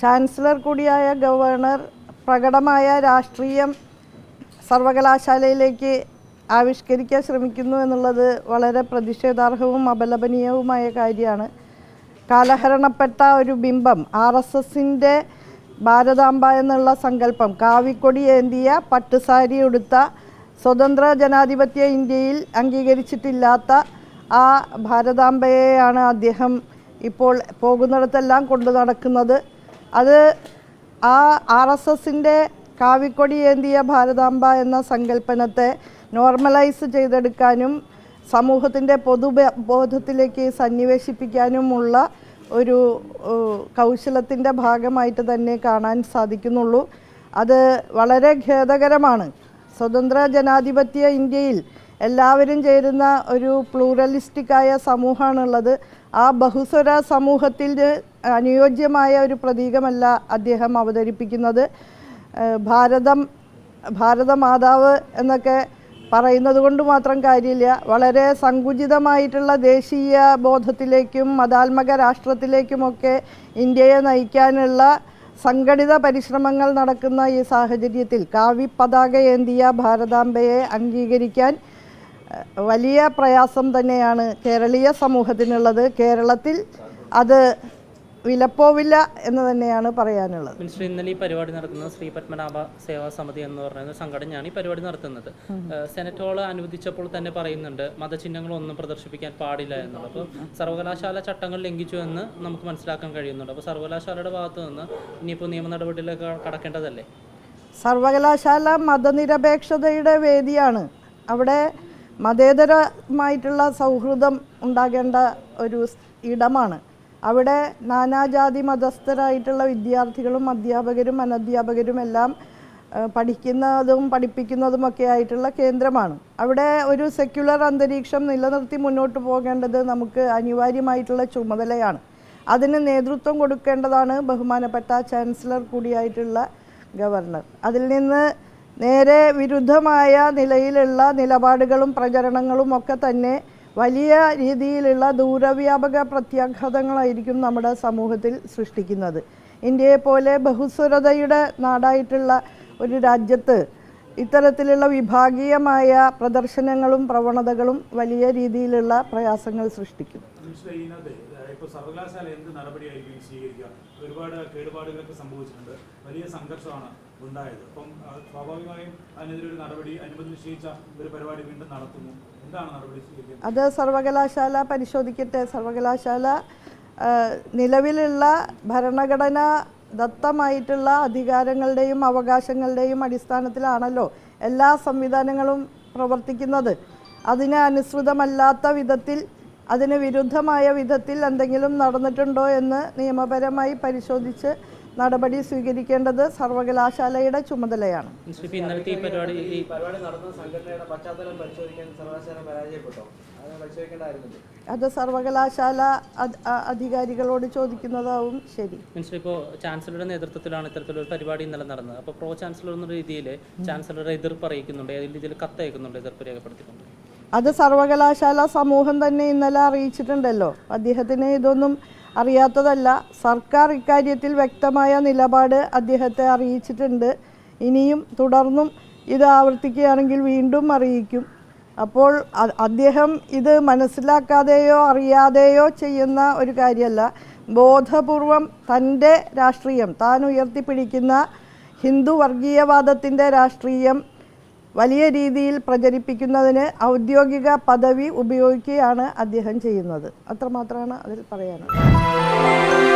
Chancellor കൂടിയായ governor പ്രകടമായ രാഷ്ട്രീയം സർവകലാശാലയിലേക്ക് ആവിഷ്കരിക്കാൻ ശ്രമിക്കുന്നു എന്നുള്ളത് വളരെ പ്രതിഷേധാർഹവും അപലപനീയവുമായ കാര്യമാണ്. കാലഹരണപ്പെട്ട ഒരു ബിംബം ആർ എസ് എസിന്റെ ഭാരതാംബ എന്നുള്ള സങ്കല്പം കാവിക്കൊടി ഏന്തിയ പട്ടുസാരി ഉടുത്ത സ്വതന്ത്ര ജനാധിപത്യ ഇന്ത്യയിൽ അംഗീകരിച്ചിട്ടില്ലാത്ത ആ ഭാരതാംബയെയാണ് അദ്ദേഹം ഇപ്പോൾ പോകുന്നിടത്തെല്ലാം കൊണ്ടു നടക്കുന്നത്. അത് ആ ആർ എസ് എസിന്റെ കാവിക്കൊടി ഏന്തിയ ഭാരതാംബ എന്ന സങ്കല്പനത്തെ നോർമലൈസ് ചെയ്തെടുക്കാനും സമൂഹത്തിന്റെ പൊതുബോധത്തിലേക്ക് സന്നിവേശിപ്പിക്കാനുമുള്ള ഒരു കൗശലത്തിന്റെ ഭാഗമായിട്ട് തന്നെ കാണാൻ സാധിക്കുന്നുള്ളൂ. അത് വളരെ ഖേദകരമാണ്. സ്വതന്ത്ര ജനാധിപത്യ ഇന്ത്യയിൽ എല്ലാവരും ചേരുന്ന ഒരു പ്ലൂറലിസ്റ്റിക്കായ സമൂഹമാണുള്ളത്. ആ ബഹുസ്വര സമൂഹത്തിൽ അനുയോജ്യമായ ഒരു പ്രതീകമല്ല അദ്ദേഹം അവതരിപ്പിക്കുന്നത്. ഭാരതം ഭാരതമാതാവ് എന്നൊക്കെ പറയുന്നത് കൊണ്ട് മാത്രം കാര്യമില്ല. വളരെ സങ്കുചിതമായിട്ടുള്ള ദേശീയ ബോധത്തിലേക്കും മതാത്മക രാഷ്ട്രത്തിലേക്കുമൊക്കെ ഇന്ത്യയെ നയിക്കാനുള്ള സംഘടിത പരിശ്രമങ്ങൾ നടക്കുന്ന ഈ സാഹചര്യത്തിൽ കാവി പതാക ഏന്തിയ ഭാരതാംബയെ അംഗീകരിക്കാൻ വലിയ പ്രയാസം തന്നെയാണ് കേരളീയ സമൂഹത്തിനുള്ളത്. കേരളത്തിൽ അത് വിലപ്പോവില്ല എന്ന് തന്നെയാണ് പറയാനുള്ളത്. മിനിസ്റ്റർ ഇന്നലെ ഈ പരിപാടി നടക്കുന്നത് ശ്രീ പത്മനാഭ സേവാ സമിതി എന്ന് പറയുന്ന സംഘടനയാണ് ഈ പരിപാടി നടത്തുന്നത്. സെനറ്റോൾ സെനറ്റ് ഹാൾ അനുവദിച്ചപ്പോൾ തന്നെ പറയുന്നുണ്ട് മതചിഹ്നങ്ങളൊന്നും പ്രദർശിപ്പിക്കാൻ പാടില്ല എന്നുള്ളത്. അപ്പോൾ സർവകലാശാല ചട്ടങ്ങൾ ലംഘിച്ചു എന്ന് നമുക്ക് മനസ്സിലാക്കാൻ കഴിയുന്നുണ്ട്. അപ്പോൾ സർവകലാശാലയുടെ ഭാഗത്തു നിന്ന് ഇനിയിപ്പോൾ നിയമ നടപടിയിലേക്ക് കടക്കേണ്ടതല്ലേ? സർവകലാശാല മതനിരപേക്ഷതയുടെ വേദിയാണ്. അവിടെ മതേതരമായിട്ടുള്ള സൗഹൃദം ഉണ്ടാകേണ്ട ഒരു ഇടമാണ്. അവിടെ നാനാജാതി മതസ്ഥരായിട്ടുള്ള വിദ്യാർത്ഥികളും അധ്യാപകരും അനധ്യാപകരും എല്ലാം പഠിക്കുന്നതും പഠിപ്പിക്കുന്നതുമൊക്കെ ആയിട്ടുള്ള കേന്ദ്രമാണ്. അവിടെ ഒരു സെക്യുലർ അന്തരീക്ഷം നിലനിർത്തി മുന്നോട്ട് പോകേണ്ടത് നമുക്ക് അനിവാര്യമായിട്ടുള്ള ചുമതലയാണ്. അതിന് നേതൃത്വം കൊടുക്കേണ്ടതാണ് ബഹുമാനപ്പെട്ട ചാൻസലർ കൂടിയായിട്ടുള്ള ഗവർണർ. അതിൽ നിന്ന് നേരെ വിരുദ്ധമായ നിലയിലുള്ള നിലപാടുകളും പ്രചരണങ്ങളും ഒക്കെ തന്നെ വലിയ രീതിയിലുള്ള ദൂരവ്യാപക പ്രത്യാഘാതങ്ങളായിരിക്കും നമ്മുടെ സമൂഹത്തിൽ സൃഷ്ടിക്കുന്നത്. ഇന്ത്യയെ പോലെ ബഹുസ്വരതയുടെ നാടായിട്ടുള്ള ഒരു രാജ്യത്ത് ഇത്തരത്തിലുള്ള വിഭാഗീയമായ പ്രദർശനങ്ങളും പ്രവണതകളും വലിയ രീതിയിലുള്ള പ്രയാസങ്ങൾ സൃഷ്ടിക്കും. സർവകലാശാല എന്ത് നടപടിയായിരിക്കും സ്വീകരിക്കുക? ഒരുപാട് കേടുപാടുകളൊക്കെ സംഭവിച്ചിട്ടുണ്ട്. വലിയ സംഘർഷമാണ്. ഉണ്ടായത്. അപ്പം സ്വാഭാവികമായും അതിനെതിരെ ഒരു നടപടി അനുമതി നിശ്ചയിച്ച ഒരു പരിപാടി വീണ്ടും നടത്തുന്നു. എന്താണ് നടപടി അത് സർവകലാശാല പരിശോധിക്കട്ടെ. സർവകലാശാല നിലവിലുള്ള ഭരണഘടന ദത്തമായിട്ടുള്ള അധികാരങ്ങളുടെയും അവകാശങ്ങളുടെയും അടിസ്ഥാനത്തിലാണല്ലോ എല്ലാ സംവിധാനങ്ങളും പ്രവർത്തിക്കുന്നത്. അതിന് അനുസൃതമല്ലാത്ത വിധത്തിൽ അതിന് വിരുദ്ധമായ വിധത്തിൽ എന്തെങ്കിലും നടന്നിട്ടുണ്ടോ എന്ന് നിയമപരമായി പരിശോധിച്ച് നടപടി സ്വീകരിക്കേണ്ടത് സർവകലാശാലയുടെ ചുമതലയാണ്. മിനിസ്റ്റർ ഇപ്പോൾ ഈ പരിപാടി ഈ പരിപാടി നടത്തുന്ന സംഘടനയുടെ പശ്ചാത്തലം പരിശോധിക്കാൻ സർവകലാശാല പരാജയപ്പെട്ടോ? അത് സർവകലാശാല അധികാരികളോട് ചോദിക്കുന്നതാവും ശരി. ഇപ്പോൾ ചാൻസലറുടെ നേതൃത്വത്തിലാണ് ഇത്തരത്തിലൊരു പരിപാടി ഇന്നലെ നടന്നത്. അപ്പോൾ പ്രോ ചാൻസലർ എന്ന രീതിയിൽ ചാൻസലറുടെ എതിർപ്പ് അറിയിക്കുന്നുണ്ട്. ഏതെങ്കിലും രീതിയിൽ കത്തയക്കുന്നുണ്ട് എതിർപ്പ് രേഖപ്പെടുത്തിയിട്ടുണ്ട് അത് സർവകലാശാല സമൂഹം തന്നെ ഇന്നലെ അറിയിച്ചിട്ടുണ്ടല്ലോ. അദ്ദേഹത്തിന് ഇതൊന്നും അറിയാത്തതല്ല. സർക്കാർ ഇക്കാര്യത്തിൽ വ്യക്തമായ നിലപാട് അദ്ദേഹത്തെ അറിയിച്ചിട്ടുണ്ട്. ഇനിയും തുടർന്നും ഇത് ആവർത്തിക്കുകയാണെങ്കിൽ വീണ്ടും അറിയിക്കും. അപ്പോൾ അദ്ദേഹം ഇത് മനസ്സിലാക്കാതെയോ അറിയാതെയോ ചെയ്യുന്ന ഒരു കാര്യമല്ല ബോധപൂർവം തന്റെ രാഷ്ട്രീയം താൻ ഉയർത്തിപ്പിടിക്കുന്ന ഹിന്ദു വർഗീയവാദത്തിന്റെ രാഷ്ട്രീയം വലിയ രീതിയിൽ പ്രചരിപ്പിക്കുന്നതിന് ഔദ്യോഗിക പദവി ഉപയോഗിക്കുകയാണ് അദ്ദേഹം ചെയ്യുന്നത്. അത്രമാത്രമാണ് അതിൽ പറയാനുള്ളത്.